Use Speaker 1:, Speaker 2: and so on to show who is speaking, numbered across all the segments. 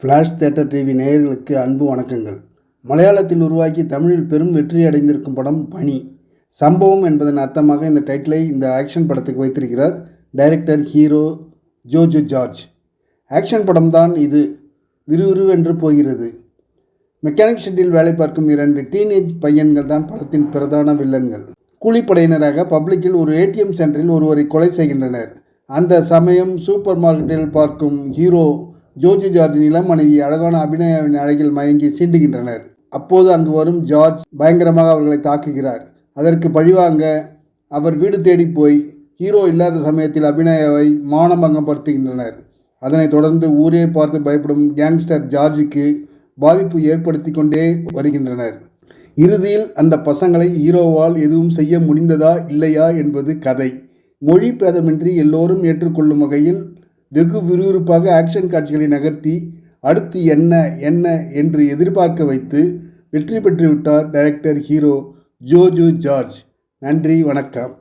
Speaker 1: Flash theatre TV நேயர்களுக்கு அன்பு வணக்கங்கள். மலையாளத்தில் உருவாக்கி தமிழில் பெரும் வெற்றி அடைந்திருக்கும் படம் பனி. சம்பவம் என்பதன் அர்த்தமாக இந்த டைட்டிலை இந்த ஆக்ஷன் படத்துக்கு வைத்திருக்கிறார் director hero Jojo George. Action படம்தான் இது. விறுவிறுவென்று போகிறது. மெக்கானிக் ஷெட்டில் வேலை பார்க்கும் இரண்டு டீனேஜ் பையன்கள் தான் படத்தின் பிரதான வில்லன்கள். கூலிப்படையினராக பப்ளிக்கில் ஒரு ஏடிஎம் சென்டரில் ஒருவரை கொலை செய்கின்றனர். அந்த சமயம் சூப்பர் மார்க்கெட்டில் பார்க்கும் ஹீரோ ஜோஜி ஜார்ஜ் இளம் மனைவி அழகான அபிநயாவின் அழகில் மயங்கி சீண்டுகின்றனர். அப்போது அங்கு வரும் ஜார்ஜ் பயங்கரமாக அவர்களை தாக்குகிறார். அதற்கு பழிவாங்க அவர் வீடு தேடி போய் ஹீரோ இல்லாத சமயத்தில் அபிநயாவை மானபங்கப்படுத்துகின்றனர். அதனைத் தொடர்ந்து ஊரே பார்த்து பயப்படும் கேங்ஸ்டர் ஜார்ஜுக்கு பாதிப்பு ஏற்படுத்தி கொண்டே வருகின்றனர். இறுதியில் அந்த பசங்களை ஹீரோவால் எதுவும் செய்ய முடிந்ததா இல்லையா என்பது கதை. மொழி பேதமின்றி எல்லோரும் ஏற்றுக்கொள்ளும் வகையில் வெகு விறுவிறுப்பாக ஆக்ஷன் காட்சிகளை நகர்த்தி அடுத்து என்ன என்ன என்று எதிர்பார்க்க வைத்து வெற்றி பெற்றுவிட்டார் டைரக்டர் ஹீரோ ஜோஜோ ஜார்ஜ். நன்றி வணக்கம்.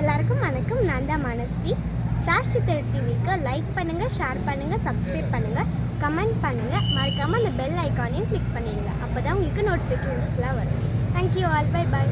Speaker 2: எல்லாருக்கும் வணக்கம். நான் தான் மனஸ்வி. ஃப்ளாஷ் சித்தர் டிவிக்கு லைக் பண்ணுங்கள் ஷேர் பண்ணுங்கள் சப்ஸ்கிரைப் பண்ணுங்கள் கமெண்ட் பண்ணுங்கள் மறக்காமல் அந்த பெல் ஐக்கானையும் கிளிக் பண்ணிடுங்க. அப்போ தான் உங்களுக்கு நோட்டிஃபிகேஷன்ஸ்லாம் வரும். Thank you all by by